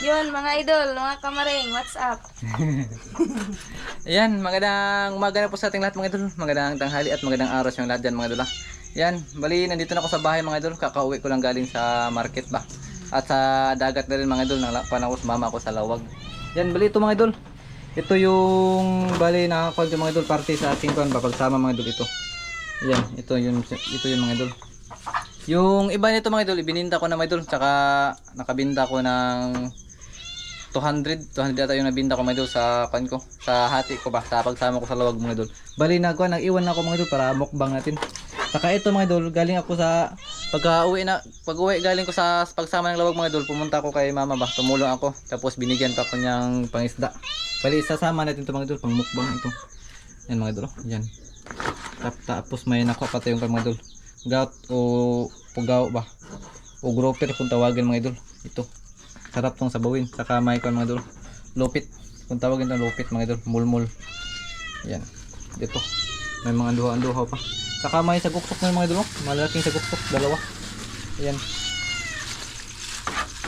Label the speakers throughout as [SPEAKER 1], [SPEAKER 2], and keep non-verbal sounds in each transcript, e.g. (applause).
[SPEAKER 1] Yun, mga idol, mga kamaring, what's up? (laughs)
[SPEAKER 2] Ayan, magandang umaga na po sa ating lahat mga idol. Magandang tanghali at magandang araw sa lahat dyan mga idol. ah. Yan, bali nandito na ako sa bahay mga idol. Kakauwi ko lang galing sa market ba. At sa dagat na rin mga idol. Nalapan ako, sumama ako sa lawag. Yan, bali ito mga idol. Ito yung bali nakakuha yung mga idol party sa ating kuan ba pagsama mga idol ito. Yan, ito yun ito yung mga idol. Yung iba nito mga idol, ibininta ko na mga idol, tsaka nakabinta ko ng 200, 200 ata yung nabinta ko mga idol sa kan ko, sa hati ko ba, sa pagsama ko sa lawag mga idol. Bali na ko, nag-iwan na ako mga idol para mukbang natin. Saka ito mga idol, galing ako sa pagka uwi na, pag uwi galing ko sa pagsama ng lawag mga idol, pumunta ako kay mama ba, tumulong ako, tapos binigyan pa ko niyang pangisda. Bali sasama natin ito mga idol, pang mukbang ito. Yan mga idol, oh. yan. Tap- Tapos may nakuha pa tayong mga idol. Gout o pugaw ba? O grouper kung tawagin mga idol. Ito. Sarap tong sabawin. Saka may kon mga idol. Lupit. Kung tawagin tong lupit mga idol. Mulmul. Yan. Dito. May mga anduha-anduha pa. Saka may saguksok na mga idol. oh. Malaking saguksok. Dalawa. Yan.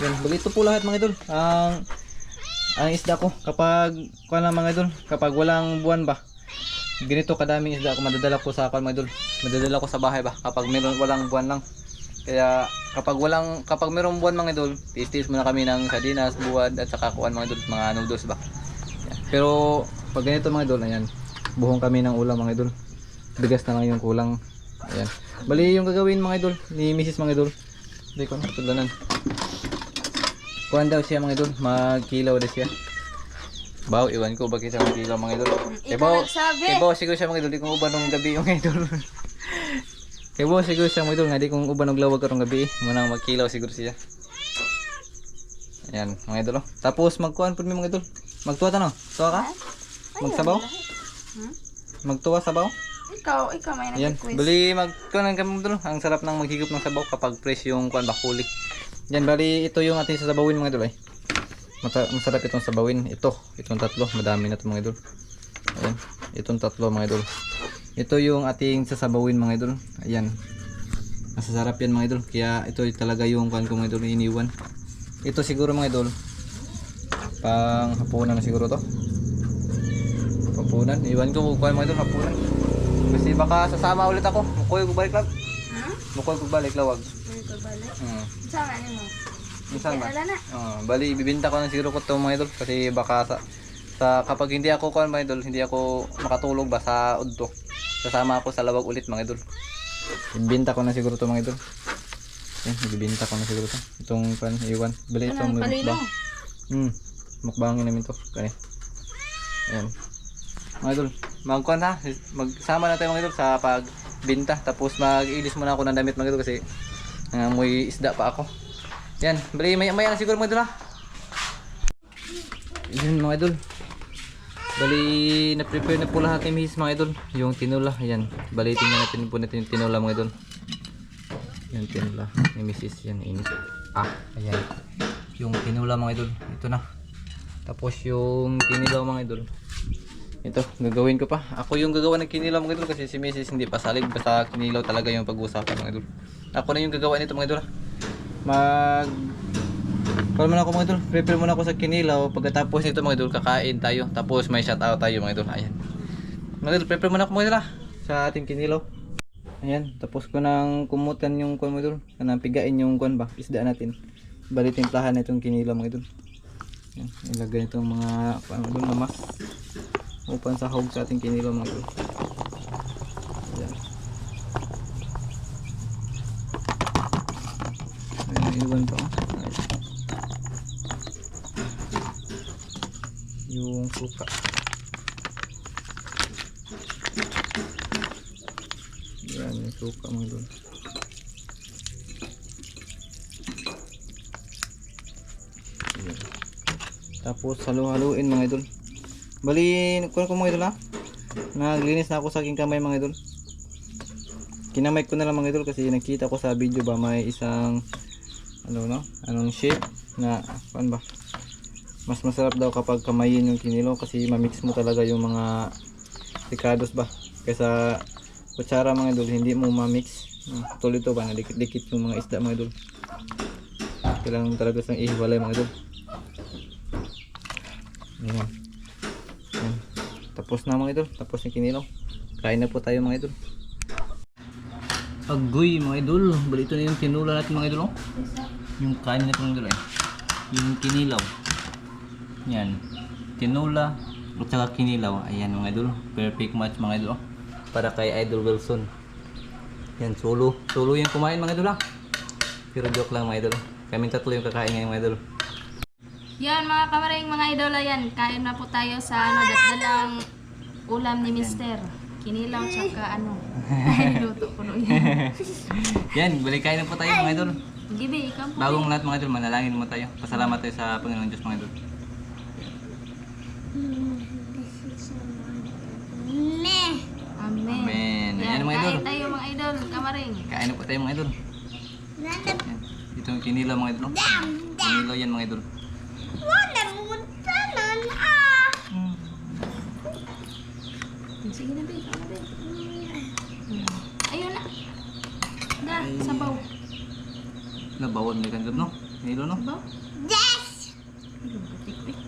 [SPEAKER 2] Bali ito po lahat mga idol. Ang ang isda ko kapag kuha lang mga idol kapag walang buwan ba ganito kadaming isda ako madadala ko sa kuan mga idol madadala ko sa bahay ba kapag meron walang buwan lang kaya kapag walang kapag merong buwan mga idol tiis muna kami ng sardinas buwan at saka kuan mga idol mga noodles ba? Pero pag ganito mga idol ayan buhong kami ng ulam mga idol. Bigas na lang yung kulang. Ayan. Bali yung gagawin mga idol ni Mrs. mga idol. Hindi ko na tulanan kuan daw siya mga idol. Magkilaw daw siya. Baw, iwan ko bakit siya magkilaw mga idol.
[SPEAKER 1] Ikaw
[SPEAKER 2] Ibaw,
[SPEAKER 1] nagsabi.
[SPEAKER 2] ibaw siguro siya mga idol, di kong uban ng gabi yung idol. (laughs) ibaw siguro siya mga idol, nga di kong uban ng lawag karong gabi. Munang magkilaw siguro siya. Ayan, mga idol. oh. Tapos magkuhan po mga idol. Magtuwa ta no? Tuwa ka? Magsabaw?
[SPEAKER 1] Hmm?
[SPEAKER 2] Magtuwa sabaw?
[SPEAKER 1] Ikaw, ikaw may nag-request.
[SPEAKER 2] bali magkuhan kami mga idol. Ang sarap ng maghigop ng sabaw kapag fresh yung kuhan ba huli. Yan, bali ito yung ating sasabawin mga idol. Mata masarap itong sabawin. Ito, itong tatlo. Madami na ito mga idol. Ayan, itong tatlo mga idol. Ito yung ating sasabawin mga idol. Ayan. Masasarap yan mga idol. Kaya ito talaga yung kan ko mga idol iniwan. Ito siguro mga idol. Pang hapunan na siguro to. Hapunan. Iwan ko kung mga idol hapunan. Kasi baka sasama ulit ako. Mukoy ko balik lang.
[SPEAKER 1] Hmm?
[SPEAKER 2] Mukoy ko balik lawag.
[SPEAKER 1] Ano ko bala?
[SPEAKER 2] Hmm.
[SPEAKER 1] Saan ano mo?
[SPEAKER 2] Minsan ba?
[SPEAKER 1] Na.
[SPEAKER 2] Oh, bali bibinta ko ng siguro ko to mga idol kasi baka sa, sa kapag hindi ako kuan mga idol, hindi ako makatulog ba sa udto. Sasama ako sa lawag ulit mga idol. Bibinta ko na siguro to mga idol. Yan, bibinta ko na siguro to. Itong pan iwan. Bali itong
[SPEAKER 1] Ano,
[SPEAKER 2] mukbang. Hmm. Mukbangin namin to. Kani. Ayan. Mga idol, magkuan na. Magsama na tayo mga idol sa pagbinta. Tapos mag-ilis muna ako ng damit mga idol kasi nangamoy isda pa ako. Yan, bali maya maya na siguro mga idol ha. Yan mga idol. Bali na-prepare na po lahat ni Miss mga idol. Yung tinula, yan. Bali tingnan natin po natin yung tinula mga idol. Yan tinula ni Mrs. Yan init. Ah, ayan. Yung tinula mga idol. Ito na. Tapos yung kinilaw mga idol. Ito, gagawin ko pa. Ako yung gagawa ng kinilaw mga idol kasi si Mrs. hindi pa salig. Basta kinilaw talaga yung pag-uusapan mga idol. Ako na yung gagawa nito mga idol ha. Mag... Call muna ako mga idol. Prepare muna ako sa kinilaw. Pagkatapos nito mga idol, kakain tayo. Tapos may shout out tayo mga idol. Ayan. Mga idol, prepare muna ako mga idol ha. Sa ating kinilaw. Ayan. Tapos ko nang kumutan yung kwan mga idol. Kanang pigain yung kwan ba. Isda natin. Bali timplahan itong kinilaw mga idol. Ayan. Ilagay itong mga kwan mga idol na mas. Upan sa hog sa ating kinilaw mga idol. Ayan. Ayan, iwan pa. oh. Ayan. Yung suka. Yan, yung suka mga. Ayan. Tapos halu-haluin mga idol. Bali, kuha ko mga idol ha. Naglinis na ako sa aking kamay mga idol. Kinamay ko na lang mga idol kasi nakita ko sa video ba may isang ano no, anong shape na paano ba? Mas masarap daw kapag kamayin yung kinilaw kasi mamix mo talaga yung mga picados ba kaysa kutsara mga idol hindi mo mamix. Hmm, Tulad ito ba nadikit-dikit yung mga isda mga idol. Kailangan talaga sang ihiwalay mga idol. Ayan. Ayan. Tapos na mga idol. Tapos yung kinilaw. Kain na po tayo mga idol. Agoy mga idol. Bali ito na yung tinula natin mga idol. Oh. Yung kain natin mga idol eh. Yung kinilaw. Yan. Tinula. At saka kinilaw. Ayan mga idol. Perfect match mga idol. oh. Para kay Idol Wilson. Yan. Solo. Solo yung kumain mga idol ah. Pero joke lang mga idol. Kami tatlo yung kakain ngayon mga idol.
[SPEAKER 1] Yan mga kamaring mga idola yan. Kain na po tayo sa ano, datdalang ulam ni Mister. Kinilaw tsaka ano. Luto ko no yan.
[SPEAKER 2] Yan, balik kain na po tayo mga idol.
[SPEAKER 1] Gibi, ikaw po.
[SPEAKER 2] Bagong lahat mga idol, manalangin mo tayo. Pasalamat tayo sa Panginoon Diyos mga idol.
[SPEAKER 1] Amen.
[SPEAKER 2] Amen.
[SPEAKER 1] Yan,
[SPEAKER 2] Ayan mga idol.
[SPEAKER 1] kain tayo kamaring.
[SPEAKER 2] Kain na po tayo mga idol. Yan. Ito yung kinilaw mga idol. Kinilaw yan mga idol. Mm.
[SPEAKER 1] Sige na, babe. Ano, babe? Ayun na. Da, sabaw.
[SPEAKER 2] Nabawal na yung no? Kinilaw no?
[SPEAKER 1] Sabaw? Katik-tik.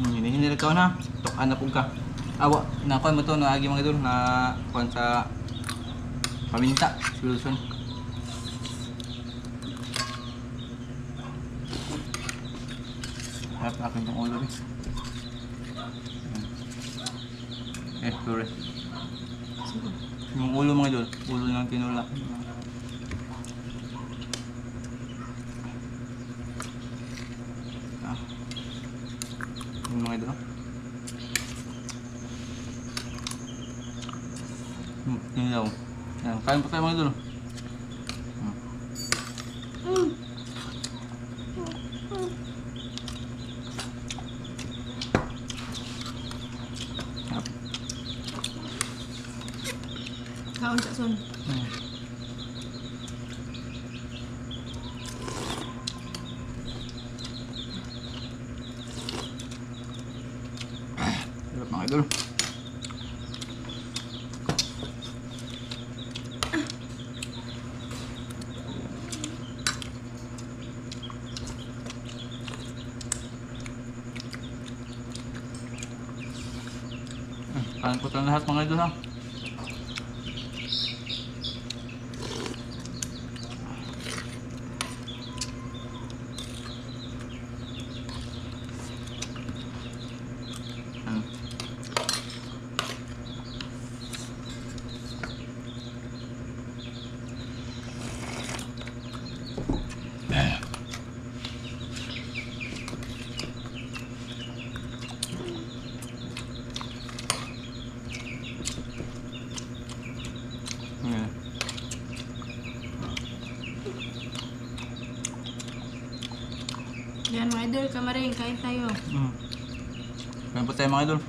[SPEAKER 2] Hmm, yun hinil ka na. Tukan na po ka. Awa, nakuha mo to na agi mga idol na kuha sa paminta. Wilson. Harap akin yung ulo rin. Eh, sorry.
[SPEAKER 1] Sige.
[SPEAKER 2] Yung ulo mga idol. Ulo ng tinula. Ah. Yung mga idol. Hmm, yun daw. Yan, kain pa tayo mga idol. Hmm.
[SPEAKER 1] Kaon sa son.
[SPEAKER 2] Hmm. Sarap mga idol. Tayo lahat mga idol ha. Hmm. Yeah.
[SPEAKER 1] Yan mga idol, kamaring, kain tayo.
[SPEAKER 2] Mm. Kain po tayo mga idol.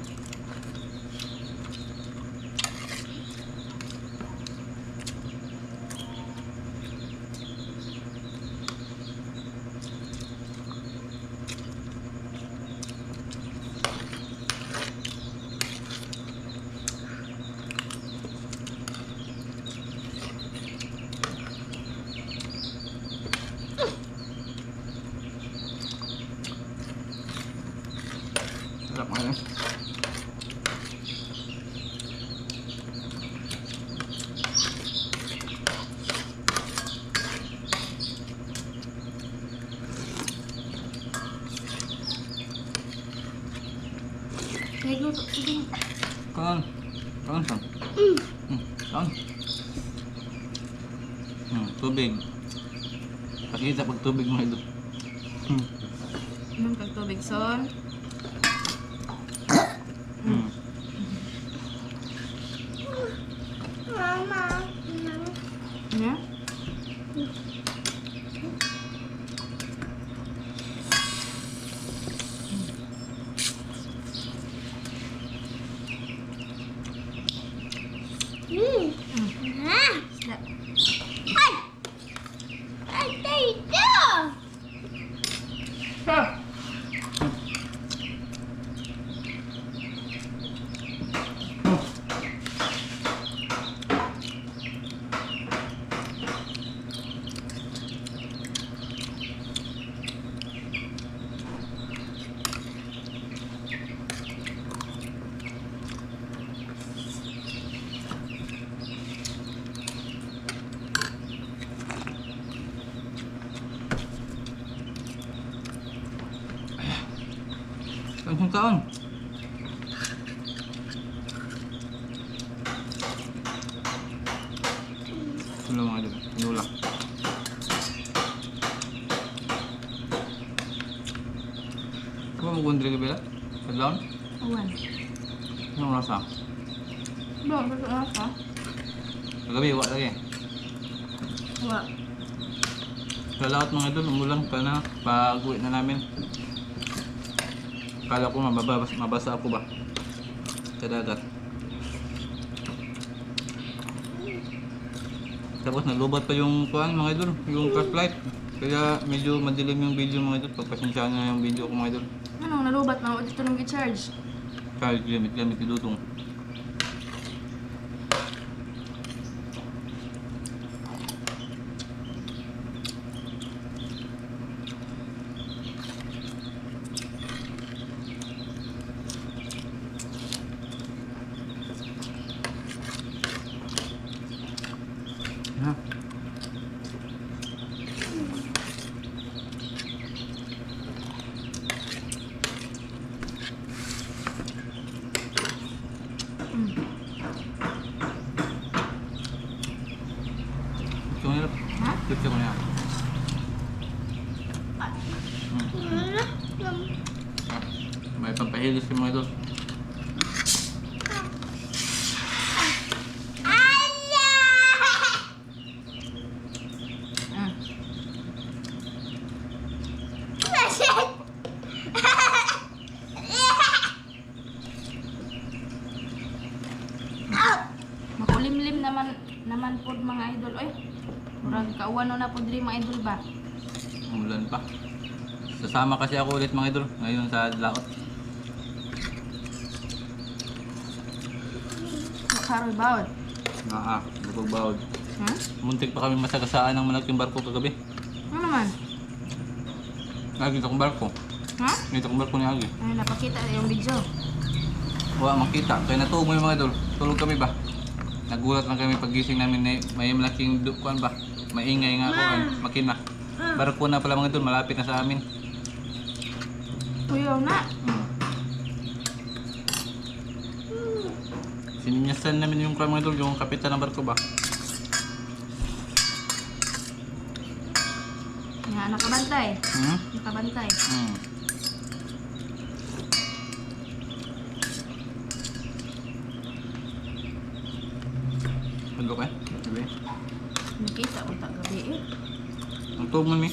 [SPEAKER 2] Sarap mga idol.
[SPEAKER 1] Kaya luto, sige.
[SPEAKER 2] Kaon. Kaon saan? Mm. Kaon. Mm. Tubig. Pakita pag tubig mga idol. Mm.
[SPEAKER 1] Inom kag tubig, son.
[SPEAKER 2] Mm.
[SPEAKER 1] Nga? Isda.
[SPEAKER 2] Ang taon. Ano mga idol? Pinula. Kung mo gundri ka bila? Kadlaon?
[SPEAKER 1] Awan.
[SPEAKER 2] Anong rasa?
[SPEAKER 1] Ba, gusto na ka?
[SPEAKER 2] Kagabi, wa lagi.
[SPEAKER 1] Wa.
[SPEAKER 2] Lalaot mga idol, umulan pa na. Pag-uwi na namin. Kala ko mababas, mabasa ako ba? Sa dagat. Tapos nalubat pa yung kuan mga idol, yung flashlight. Kaya medyo madilim yung video mga idol. Pagpasensyaan na yung video ko mga idol.
[SPEAKER 1] Anong nalubat na? Ito nang i-charge.
[SPEAKER 2] Kaya gamit-gamit idutong. Ha?
[SPEAKER 1] Mm.
[SPEAKER 2] Ito nila.
[SPEAKER 1] Ha?
[SPEAKER 2] Ito ko niya. Hmm. May pampahilis yung mga idol.
[SPEAKER 1] Ah. Makulimlim naman naman pod mga idol oy. Kauwano na pod diri mga idol ba?
[SPEAKER 2] Umulan pa. Sasama kasi ako ulit mga idol ngayon sa laot.
[SPEAKER 1] Makaroy bawd.
[SPEAKER 2] Nga ah, bukog bawod.
[SPEAKER 1] Ha?
[SPEAKER 2] Muntik pa kami masagasaan ng malaking barko kagabi.
[SPEAKER 1] Ano naman?
[SPEAKER 2] Agi akong barko.
[SPEAKER 1] Ha?
[SPEAKER 2] Dito akong barko ni Agi.
[SPEAKER 1] Ay napakita na yung video.
[SPEAKER 2] Wala makita. Kaya natumo yung mga idol. Tulog kami ba? Nagulat lang kami pagising namin na may malaking dukuan ba? Maingay nga ako. ay, Makina. Barko na pala mga idol. Malapit na sa amin.
[SPEAKER 1] Kuyaw na.
[SPEAKER 2] Hmm. Sininyasan namin yung mga idol. Yung kapitan ng barko ba?
[SPEAKER 1] Nga nakabantay.
[SPEAKER 2] Hmm?
[SPEAKER 1] Nakabantay.
[SPEAKER 2] Hmm. Ano ka? Sabi?
[SPEAKER 1] Nakita ko ta gabi eh.
[SPEAKER 2] Ang tuog man mi.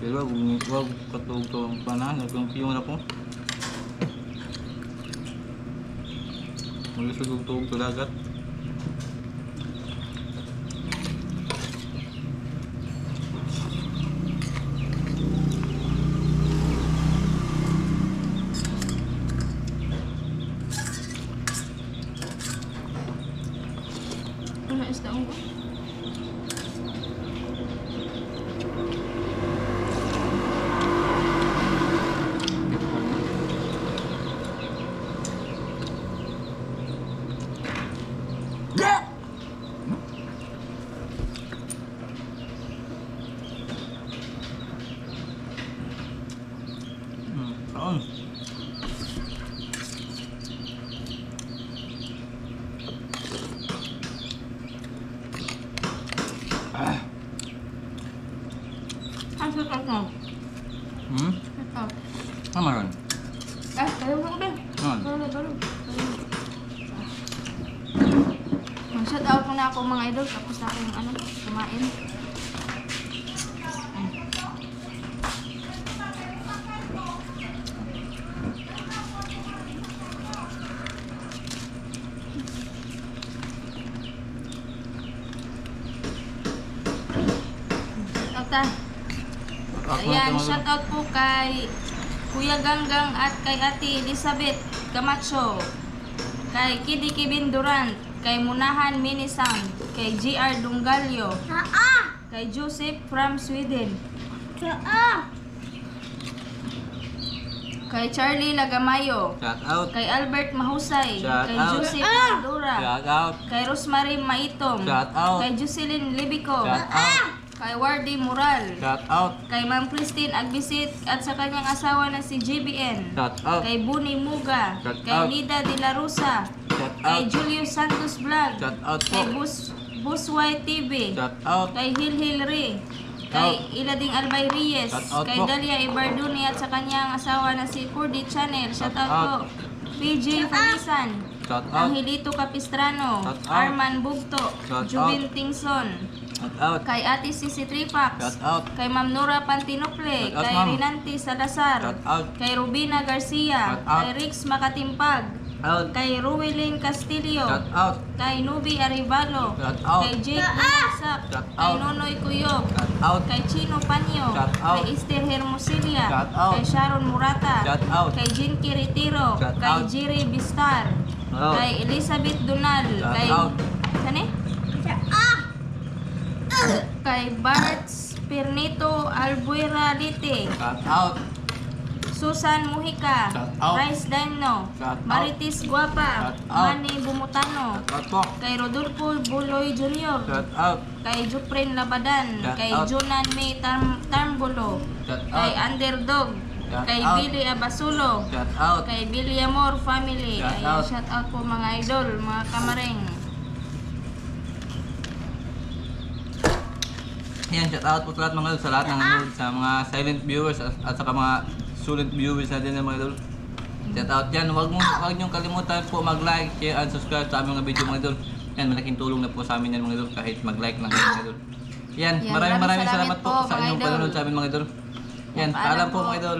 [SPEAKER 2] Pero wag wag katuog to ang panan, nagkumpiyon ako. Malusog og tuog to dagat.
[SPEAKER 1] Ano isda ko?
[SPEAKER 2] Kaon. Ah,
[SPEAKER 1] Ang sakit mo.
[SPEAKER 2] hmm?
[SPEAKER 1] Sakit.
[SPEAKER 2] Tama ron.
[SPEAKER 1] Eh, tayo mo ba?
[SPEAKER 2] Ano?
[SPEAKER 1] Balo, balo. Mag-shout out muna ako mga idol tapos na akong ano, kumain. Ay. Shout out ah.
[SPEAKER 2] Ako na
[SPEAKER 1] Ayan,
[SPEAKER 2] ito, mga
[SPEAKER 1] shout out po kay Kuya Ganggang at kay Ate Elizabeth Camacho. Kay Kidi Kibin Durant, kay Munahan Minisang, kay GR Dungalio, kay Joseph from Sweden, Kay Charlie Lagamayo.
[SPEAKER 2] Shout out.
[SPEAKER 1] Kay Albert Mahusay.
[SPEAKER 2] Shout
[SPEAKER 1] kay
[SPEAKER 2] out.
[SPEAKER 1] Joseph Madura.
[SPEAKER 2] Shout out.
[SPEAKER 1] Kay Rosemary Maitom.
[SPEAKER 2] Shout out.
[SPEAKER 1] Kay Jocelyn Libico.
[SPEAKER 2] Shout out.
[SPEAKER 1] Kay Wardy Moral.
[SPEAKER 2] Shout out.
[SPEAKER 1] Kay Ma'am Christine Agbisit at sa kanyang asawa na si JBN.
[SPEAKER 2] Shout out.
[SPEAKER 1] Kay Buni Muga.
[SPEAKER 2] Shout
[SPEAKER 1] Kay
[SPEAKER 2] out.
[SPEAKER 1] Nida De La Rosa.
[SPEAKER 2] Shout
[SPEAKER 1] Kay
[SPEAKER 2] out.
[SPEAKER 1] Julius Santos Vlog.
[SPEAKER 2] Shout out po.
[SPEAKER 1] Kay Bus Busway TV.
[SPEAKER 2] Shout out.
[SPEAKER 1] Kay Hil Hilry. Kay Ilading Albay Reyes.
[SPEAKER 2] Shout out
[SPEAKER 1] Kay
[SPEAKER 2] po.
[SPEAKER 1] Dalia Ibarduni at sa kanyang asawa na si Kurdi Channel. Shout
[SPEAKER 2] Shout
[SPEAKER 1] out po. PJ Famisan.
[SPEAKER 2] Shout out.
[SPEAKER 1] Angelito Capistrano.
[SPEAKER 2] Shout out.
[SPEAKER 1] Arman Bugto.
[SPEAKER 2] Shout out.
[SPEAKER 1] Jubin Tingson.
[SPEAKER 2] Shout out.
[SPEAKER 1] Kay Ate Sisi Tripax.
[SPEAKER 2] Shout out.
[SPEAKER 1] Kay Ma'am Nora Pantinople.
[SPEAKER 2] Shout out,
[SPEAKER 1] Kay
[SPEAKER 2] ma'am.
[SPEAKER 1] Rinanti Salazar.
[SPEAKER 2] Shout out.
[SPEAKER 1] Kay Rubina Garcia.
[SPEAKER 2] Shout out.
[SPEAKER 1] Kay Rix Makatimpag.
[SPEAKER 2] Out.
[SPEAKER 1] Kay Ruwelin Castillo.
[SPEAKER 2] Shout out.
[SPEAKER 1] Kay Nubi Arivalo.
[SPEAKER 2] Shout out.
[SPEAKER 1] Kay Jake Lumagsak.
[SPEAKER 2] Shout
[SPEAKER 1] Kay
[SPEAKER 2] out.
[SPEAKER 1] Nonoy Kuyob.
[SPEAKER 2] Shout out.
[SPEAKER 1] Kay Chino Panyo.
[SPEAKER 2] Shout out.
[SPEAKER 1] Kay Esther Hermosilia.
[SPEAKER 2] Shout out.
[SPEAKER 1] Kay Sharon Murata.
[SPEAKER 2] Shout out.
[SPEAKER 1] Kay Jinky Retiro.
[SPEAKER 2] Shout
[SPEAKER 1] Kay
[SPEAKER 2] out.
[SPEAKER 1] Jiri Bistar.
[SPEAKER 2] Out.
[SPEAKER 1] Kay Elizabeth Dunal.
[SPEAKER 2] Shout
[SPEAKER 1] kay
[SPEAKER 2] out.
[SPEAKER 1] Saan eh? Kay Bart Pernito Albuera Lite.
[SPEAKER 2] Shout out.
[SPEAKER 1] Susan Mujica.
[SPEAKER 2] Shout out.
[SPEAKER 1] Rice
[SPEAKER 2] out.
[SPEAKER 1] Maritis Guapa.
[SPEAKER 2] Shout out.
[SPEAKER 1] Manny Bumutano.
[SPEAKER 2] Shout out po.
[SPEAKER 1] Kay Rodolfo Buloy Jr.
[SPEAKER 2] Shout out.
[SPEAKER 1] Kay Jupren Labadan.
[SPEAKER 2] Shout
[SPEAKER 1] kay
[SPEAKER 2] out.
[SPEAKER 1] Jonan May Tam.
[SPEAKER 2] Shout
[SPEAKER 1] Kay. Underdog.
[SPEAKER 2] Shout
[SPEAKER 1] kay
[SPEAKER 2] out.
[SPEAKER 1] Billy Abasulo.
[SPEAKER 2] Shout out.
[SPEAKER 1] Kay Billy Amor Family.
[SPEAKER 2] Shout
[SPEAKER 1] Ayan,
[SPEAKER 2] out.
[SPEAKER 1] shout out po mga idol, mga kamareng.
[SPEAKER 2] Yan, shout out po sa lahat mga idol, sa lahat ng ano, sa mga silent viewers at, at saka mga sulit viewers natin ng mga idol. Shout out yan. Huwag mo huwag niyo kalimutan po mag-like, share and subscribe sa aming mga video mga idol. Yan, malaking tulong na po sa amin yan mga idol kahit mag-like lang kayo mga idol. Yan, maraming maraming salamat po sa inyong panonood sa amin mga idol. Yan,
[SPEAKER 1] Paalam po.
[SPEAKER 2] mga idol.